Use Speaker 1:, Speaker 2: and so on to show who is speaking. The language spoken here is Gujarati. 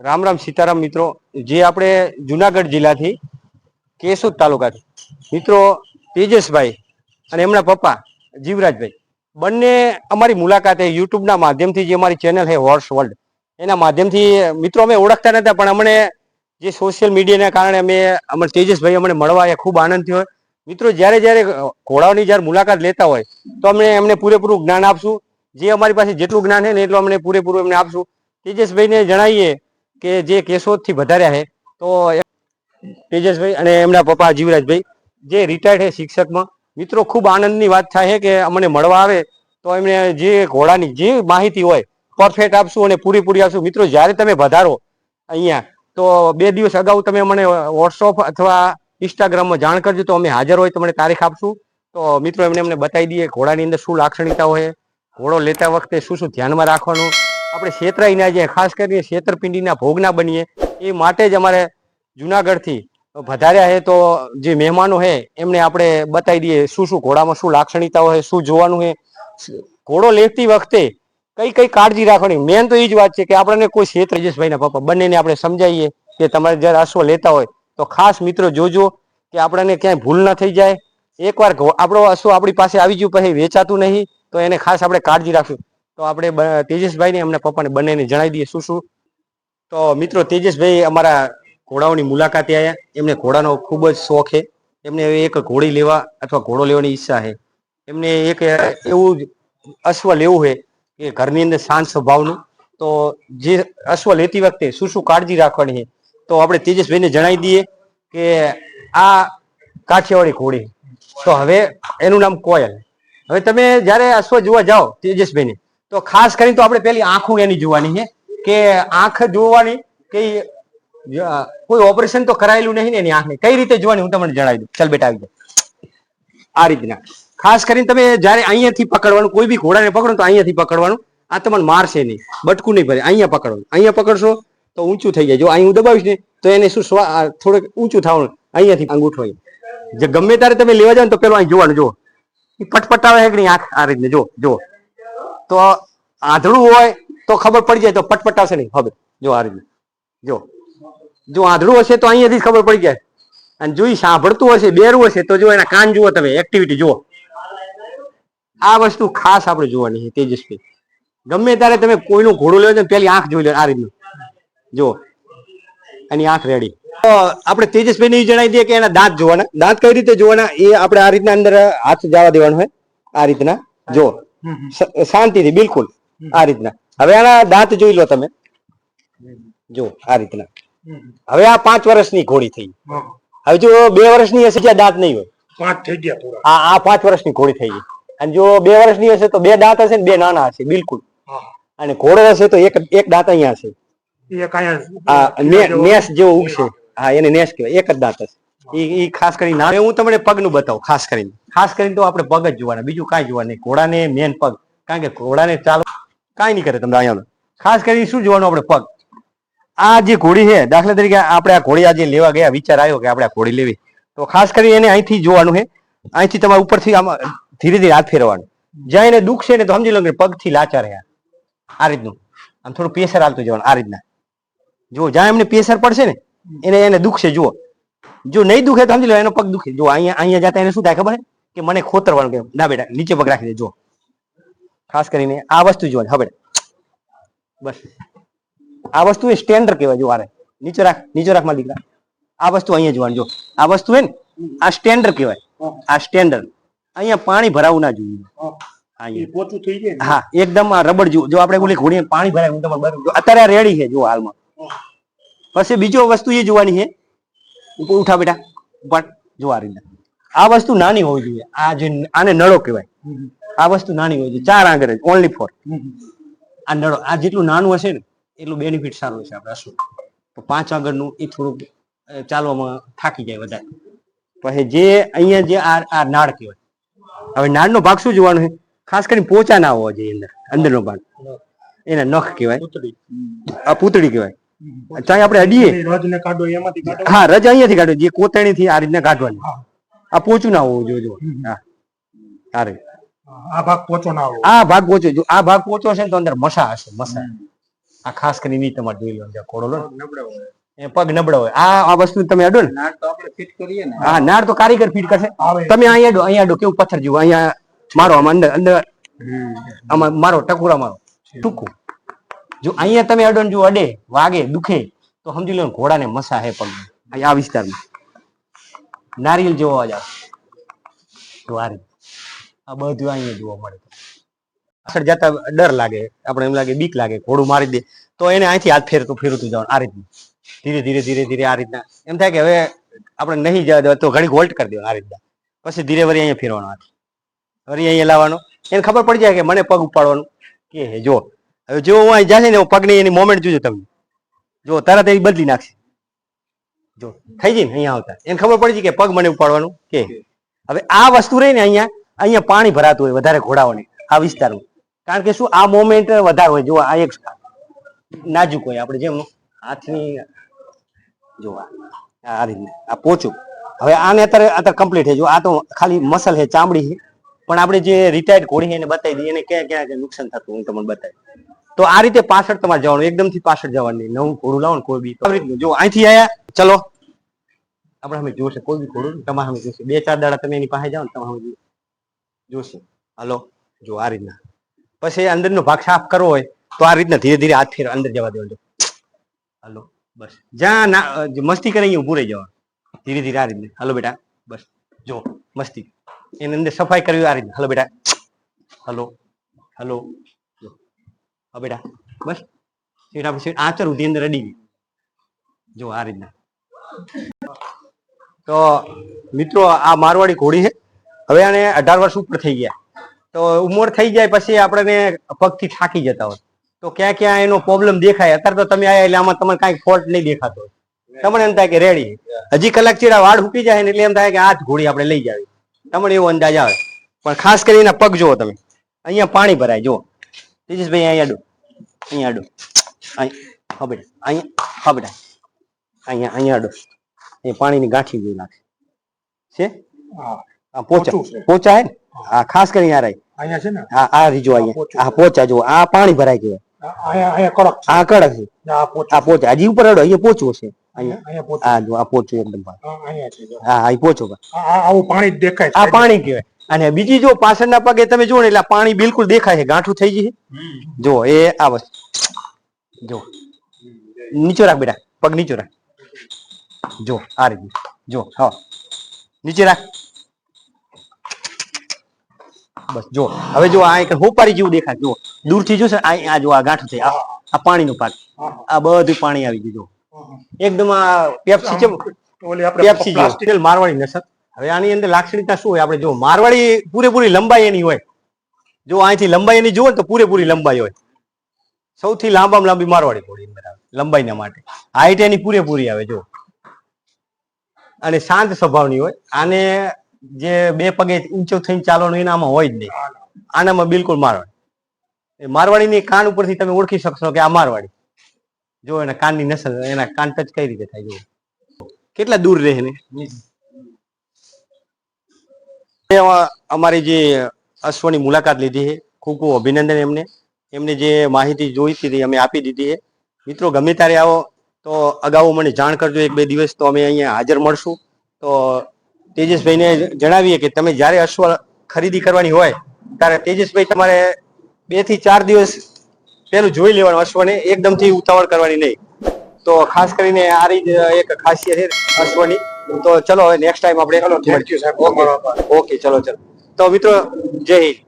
Speaker 1: રામ રામ સીતારામ મિત્રો. જે આપણે જુનાગઢ જિલ્લાથી કેશોદ તાલુકાથી. મિત્રો, તેજસભાઈ અને એમના પપ્પા જીવરાજભાઈ. બંને અમારી મુલાકાતે યુટ્યુબના માધ્યમથી જે અમારી ચેનલ છે હોર્સ વર્લ્ડ એના માધ્યમથી મિત્રો અમે ઓળખતા નતા, પણ અમને જે સોશિયલ મીડિયાના કારણે અમે અમારે તેજસભાઈ અમને મળવા એ ખૂબ આનંદ થયો. મિત્રો, જ્યારે જ્યારે ઘોડાઓની જ્યારે મુલાકાત લેતા હોય, તો અમે એમને પૂરેપૂરું જ્ઞાન આપશું. જે અમારી પાસે જેટલું જ્ઞાન છે ને એટલું અમને પૂરેપૂરું એમને આપશું. તેજસભાઈને જણાવીએ કે જે કેશોદથી વધાર્યા છે, તો તેજસભાઈ અને એમના પપ્પા જીવરાજભાઈ, જે રિટાયર્ડ છે શિક્ષકમાં. મિત્રો, ખૂબ આનંદની વાત થાય છે કે અમને મળવા આવે, તો એમને જે ઘોડાની જે માહિતી હોય પરફેક્ટ આપશું અને પૂરેપૂરી આપશું. મિત્રો, જ્યારે તમે વધારો અહીંયા, તો બે દિવસ અગાઉ તમે મને વોટ્સઅપ અથવા ઇન્સ્ટાગ્રામમાં જાણ કરજો, તો અમે હાજર હોય તો તારીખ આપશું. તો મિત્રો, એમને એમને બતાવી દઈએ, ઘોડાની અંદર શું લાક્ષણિકતા હોય ઘોડો લેતા વખતે શું શું ધ્યાનમાં રાખવાનું આપણે છેતરાઈ ના ખાસ કરીને છેતરપિંડીના ભોગ ના બનીએ. એ માટે જ અમારે જુનાગઢથી વધાર્યા છે તો જે મહેમાનો છે, એમને આપણે બતાવી દઈએ શું શું ઘોડામાં શું લાક્ષણિકતાઓ છે, શું જોવાનું છે. ઘોડો લેતી વખતે કઈ કઈ કાળજી રાખવાની? મેન તો એ જ વાત છે કે આપણને કોઈ ક્ષેત્ર રજેશભાઈના પપ્પા બંનેને આપણે સમજાવીએ કે તમારે જ્યારે અશ્વ લેતા હોય તો ખાસ મિત્રો જોજો કે આપણને ક્યાંય ભૂલ ના થઈ જાય. એકવાર આપણો અશ્વ આપણી પાસે આવી ગયું, પછી વેચાતું નહીં, તો એને ખાસ આપણે કાળજી રાખશું તો આપણે તેજસભાઈને એમના પપ્પાને બંનેને જણાવી દઈએ શું શું. તો મિત્રો, તેજસભાઈ અમારા ઘોડાઓની મુલાકાતે આવ્યા એમને ઘોડાનો ખૂબ જ શોખ છે. એમને એક ઘોડી લેવા અથવા ઘોડો લેવાની ઈચ્છા છે. એમને એક એવું અશ્વ લેવું છે કે ઘરની અંદર શાંત સ્વભાવનું. તો જે અશ્વ લેતી વખતે શું શું કાળજી રાખવાની છે. તો આપણે તેજસભાઈને જણાવી દઈએ કે આ કાઠિયાવાડી ઘોડી. તો હવે એનું નામ કોયલ. હવે તમે જ્યારે અશ્વ જોવા જાઓ તેજસભાઈને તો ખાસ કરીને તો આપણે પેલી આંખો એની જોવાની છે કે આંખ જોવાની કે કોઈ ઓપરેશન તો કરાયેલું નહીં ને એની આંખની. કઈ રીતે જોવાની હું તમને જણાવી દઉં. ચાલ બેટા, આવી જાય આ રીતના. ખાસ કરીને તમે જ્યારે અહીંયાથી પકડવાનું, કોઈ બી ઘોડાને પકડો તો અહીંયાથી પકડવાનું. આ તમને મારશે નહીં. બટકું નહીં ભરે. અહીંયા પકડવાનું અહીંયા પકડશો તો ઊંચું થઈ જાય. જો અહીં હું દબાવીશ ને તો એને શું થોડુંક ઊંચું થવાનું. અહીંયાથી અંગૂઠો જે ગમે ત્યારે તમે લેવા ને તો પેલું અહીં જોવાનું. જો પટપટાવે છે કે નહીં આંખ? આ રીતે જો જો તો આંધળું હોય તો ખબર પડી જાય તો પટપટાવશે નહીં. હવે, જો આ રીતે. જો જો આંધળું હશે તો અહીંયાથી ખબર પડી જાય. અને જો ઈ સાંભળતું હશે, બેરું હશે, તો જો એના કાન જુઓ તમે એક્ટિવિટી જુઓ. આ વસ્તુ ખાસ આપણે જોવાની છે, તેજસ્વી. ગમે ત્યારે તમે કોઈનું ઘોડું લેવો ને, પેલી આંખ જોઈ લો આ રીતનું. જો, એની આંખ રેડી તો આપણે તેજસભાઈ ને જણાવી દઈએ કે એના દાંત જોવાના. દાંત કઈ રીતે જોવાના? એ આપણે આ રીતના અંદર હાથ જવા દેવાનું હોય. આ રીતના. જો શાંતિથી બિલકુલ. આ રીતના. હવે આના દાંત જોઈ લો તમે. જો આ રીતના. હવે આ પાંચ વર્ષની ઘોડી થઈ. હવે જો બે વર્ષની હશે ત્યાં દાંત નહીં હોય.
Speaker 2: પાંચ થઈ ગયા પૂરા.
Speaker 1: આ આ પાંચ વર્ષની ઘોડી થઈ ગઈ. અને જો બે વર્ષની હશે તો બે દાંત હશે ને બે નાના હશે બિલકુલ. અને ઘોડો હશે તો એક એક દાંત અહીંયા હશે. નેસ જેવો ઉગશે. હા એને નેસ કહેવાય. એક જ દાંત હશે. ઈ ખાસ કરીને હું તમને પગનું બતાવું ખાસ કરીને. ખાસ કરીને તો આપણે પગ જ જોવાના, બીજું કાંઈ જોવા નહીં. ઘોડાને મેન પગ. કારણ કે ઘોડાને ચાલો, કાંઈ નહીં કરે તમને અહીંયા ખાસ કરીને શું જોવાનું આપણે પગ? આ જે ઘોડી છે, દાખલા તરીકે આપણે આ ઘોડી આજે લેવા ગયા, વિચાર આવ્યો કે આપણે આ ઘોડી લેવી. તો ખાસ કરી એને અહીંથી જોવાનું છે. અહીંથી તમારે ઉપરથી આમાં ધીરે ધીરે હાથ ફેરવાનું જ્યાં એને દુઃખ છે ને, તો સમજી લો કે પગથી લાચાર રહ્યા. આ રીતનું. આમ થોડું પ્રેશર હાલતું જવાનું, આ રીતના. જો જ્યાં એમને પ્રેશર પડશે ને, એને એને દુઃખ છે, જુઓ. જો નહીં દુખે તો સમજી લો, એનો પગ દુખે. જો અહીંયા અહીંયા જતા એને શું થાય ખબર છે? કે મને ખોતરવાનું કે ના બેટા નીચે પગ રાખી દે જો ખાસ કરીને આ વસ્તુ જોવાની. હવે બસ. આ વસ્તુ એ સ્ટેન્ડર કહેવાય જો આરે નીચે રાખ નીચે રાખ મારા દીકરા. આ વસ્તુ અહીંયા જોવાની જો. આ વસ્તુ હે ને આ સ્ટેન્ડર કહેવાય. આ સ્ટેન્ડર અહીંયા પાણી ભરાવું ના જોઈએ.
Speaker 2: હા.
Speaker 1: હા એકદમ આ રબડ જો જો આપણે ઓલી ઘોડીને પાણી ભરાય હું તમારે. અત્યારે આ રેડી છે જો હાલમાં. પછી બીજો વસ્તુ એ જોવાની છે. ઉપર ઉઠા બેટા. પણ જો આ રીતના આ વસ્તુ નાની હોવી જોઈએ. આ જે આને નળો કહેવાય. આ વસ્તુ નાની હોવી જોઈએ. ચાર આંગળ ઓનલી ફોર આ નળો આ જેટલું નાનું હશે ને એટલું બેનિફિટ સારું હશે આપણે શું. તો પાંચ આગળનું એ થોડુંક ચાલવામાં થાકી જાય વધારે. પછી જે અહીંયા જે આ નાળ કહેવાય. હવે નાળનો ભાગ શું જોવાનો છે? ખાસ કરીને પોચા ના હોવા જોઈએ અંદર અંદરનો ભાગ. એના નખ કહેવાય. આ પૂતળી કહેવાય. ચાહે આપણે અડીએ. હા રજા અહીંયાથી કાઢો જે કોતરણીથી આ રીતના કાઢવાની. આ પોચું ના હોવું જોઈએ હા. આ
Speaker 2: આ ભાગ પોચો ના હોવો
Speaker 1: આ ભાગ પોચો જો આ ભાગ પોચો છે ને તો અંદર મસા હશે મસા. આ ખાસ કરીને તમારે જોઈ લો ઘોડો લો. એ પગ નબળો હોય. આ આ વસ્તુ તમે અડો ને.
Speaker 3: નાળ તો આપણે ફિટ કરીએ ને.
Speaker 1: હા નાળ તો કારીગર ફીટ કરશે. તમે અહીંયા અડો અહીંયા અડો કેવું પથ્થર જેવું અહીંયા મારો આમાં અંદર અંદર આમાં મારો ટકુરા મારો ટૂંકું. જો અહીંયા તમે અડો ને જો અડે વાગે દુખે તો સમજી લો ઘોડાને મસા હે પગ. આ વિસ્તારમાં. નારિયેલ જેવો અવાજ આવે જો આ. આ બધું અહીંયા જોવા મળે. પાછળ જતા ડર લાગે. આપણે એમ લાગે બીક લાગે. ઘોડું મારી દે. તો એને અહીંથી હાથ ફેરતું ફેરતું જવાનું આ રીતનું. ધીરે ધીરે ધીરે ધીરે આ રીતના. એમ થાય કે હવે આપણે નહીં જવા દેવા તો ઘડી હોલ્ટ કરી દેવાનું આ રીતના. પછી ધીરે વળી અહીંયા ફેરવાનો હાથ. વળી અહીંયા લાવવાનો. એને ખબર પડી જાય કે મને પગ ઉપાડવાનું. કે જો. હવે જો હું અહીં જાય ને પગની એની મોમેન્ટ જોજો તમે. જો, તરત એ બદલી નાખશે. જો થઈ જઈને અહીંયા આવતા. એને ખબર પડી છે કે પગ મને ઉપાડવાનું? કે? હવે આ વસ્તુ રહી ને અહીંયા અહીંયા પાણી ભરાતું હોય વધારે ઘોડાઓને આ વિસ્તારમાં. કારણ કે શું આ મોમેન્ટ વધારે હોય. જો આ એક નાજુક હોય આપણે જેમ હાથની જો આ આ રીતના આ પોચું. હવે આને અત્યારે અત્યારે કમ્પ્લીટ છે. જો આ તો ખાલી મસલ છે ચામડી છે. પણ આપણે જે રિટાયર્ડ ઘોડી છે એને બતાવી દઈએ એને ક્યાં ક્યાં નુકસાન થતું હું તમને બતાવી તો આ રીતે પાછળ તમારે જવાનું એકદમથી પાછળ જવાનું. નહીં નવું ઘોડું લાવો કોઈ બી. આવી રીતનું. જો અહીંથી આયા, ચલો. આપણે અમે જોશે, કોઈ બી ઘોડું. તમારે અમે જોશે. બે ચાર દાડા તમે એની પાસે જાઓ તમારે અમે જોશે. હાલો. જો આ રીતના. પછી અંદરનો ભાગ સાફ કરવો હોય, તો આ રીતના ધીરે ધીરે હાથ ફેર અંદર જવા દેવાનું. હાલો. બસ. જ્યાં ના મસ્તી કરે અહીંયા ઊભું રહી જવાનું. ધીરે ધીરે આ રીતના. હાલો બેટા. બસ. જો, મસ્તી. એની અંદર સફાઈ કરવી આ રીતના. હાલો બેટા. હલો. હલો. હા બેટા, બસ. સીટ આપણે આચર ઉધી અંદર અડી જો, આ રીતના. તો, મિત્રો, આ મારવાડી ઘોડી છે. હવે આને અઢાર વર્ષ ઉપર થઈ ગયા. તો ઉંમર થઈ જાય પછી આપણે પગથી થાકી જતા હોય. તો ક્યાં ક્યાં એનો પ્રોબ્લેમ દેખાય? અત્યારે તો તમે આયા એટલે આમાં તમને કાંઈ ફોલ્ટ નહીં દેખાતો તમને એમ થાય કે રેડી હજી કલાક ચીડા વાળ ઉકી જાય ને એટલે એમ થાય કે આ જ ઘોડી આપણે લઈ જાવી. તમને એવો અંદાજ આવે. પણ ખાસ કરીને પગ જુઓ તમે. અહીંયા પાણી ભરાય, જુઓ. તેજસભાઈ અહીંયા આડો અહીંયા આડો અહીં હા બેટા અહીંયા હા બેટા અહીંયા અહીંયા આડો એ પાણીની ગાંઠી જેવું લાગે છે
Speaker 2: હા.
Speaker 1: આ પોચા
Speaker 2: પોચું છે.
Speaker 1: પોચા હે ને હા ખાસ કરીને આ રહી
Speaker 2: અહીંયા છે ને
Speaker 1: આ આ રીજો અહીંયા
Speaker 2: પોચું.
Speaker 1: આ પોચા જુઓ આ પાણી ભરાય ગયું
Speaker 2: આ- અહીંયા અહીંયા કડક છે
Speaker 1: આ કડક છે
Speaker 2: આ પોચું.
Speaker 1: આ પોચા હજી ઉપર અડો અહીંયા પોચું છે અહીંયા
Speaker 2: અહીંયા પોચું.
Speaker 1: આ જો આ પોચું એકદમ ભાઈ.
Speaker 2: આ અહીંયા છે જો.
Speaker 1: હા હા એ પોચો ભાઈ.
Speaker 2: આ- આ- આવું પાણી જ દેખાય છે.
Speaker 1: આ પાણી કહેવાય અને બીજી જો પાછળના પગે તમે જુઓ ને એટલે પાણી બિલકુલ દેખાય છે ગાંઠું થઈ ગઈ જો એ આ વસ્તુ. જો. નીચે રાખ બેટા પગ નીચે રાખ. જો આ રીતે. જો હા. નીચે રાખ. બસ જો. હવે જો આ એક હોપારી જેવું દેખાય. જો દૂરથી જોશે આ આ જો આ ગાંઠું છે આ પાણીનું પાક. આ બધું પાણી આવી ગયું જો. એકદમ આ પેપ્સી છે
Speaker 2: ઓલી આપણે
Speaker 1: પેપ્સી જેવું. મારવાડી નસલ. હવે આની અંદર લાક્ષણિકતા શું હોય? આપણે જો મારવાડી પૂરેપૂરી લંબાઈ એની હોય, જો અહીંથી લંબાઈ એની જુઓ ને તો પૂરેપૂરી લંબાઈ હોય. સૌથી લાંબામાં લાંબી મારવાડી ઘોડી અંદર માટે. હાઈટ એની પૂરેપૂરી આવે જો અને શાંત સ્વભાવની હોય. આને જે બે પગે ઊંચો થઈને ચાલવાનું એનામાં હોય જ નહીં. આનામાં બિલકુલ મારવાડી. એ મારવાડીની કાન ઉપરથી તમે ઓળખી શકશો કે આ મારવાડી. જો એના કાનની નસલ, એના કાન ટચ કઈ રીતે થાય જો કેટલા દૂર રહે ને અમારી જે અશ્વની મુલાકાત લીધી છે, ખૂબ ખૂબ અભિનંદન એમને. એમને જે માહિતી જોઈતી હતી અમે આપી દીધી છે. મિત્રો, ગમે ત્યારે આવો તો અગાઉ મને જાણ કરજો એક બે દિવસ તો અમે અહીંયા હાજર મળશું. તો તેજસભાઈને જણાવીએ કે તમે જ્યારે અશ્વ ખરીદી કરવાની હોય, ત્યારે તેજસભાઈ તમારે બેથી ચાર દિવસ પેલું જોઈ લેવાનું અશ્વને, એકદમથી ઉતાવળ કરવાની નહીં. તો ખાસ કરીને આ રીત એક ખાસિયત છે અશ્વની. તો ચલો હવે નેક્સ્ટ ટાઈમ આપણે ઓકે ચલો ચલો. તો મિત્રો જય હિન્દ.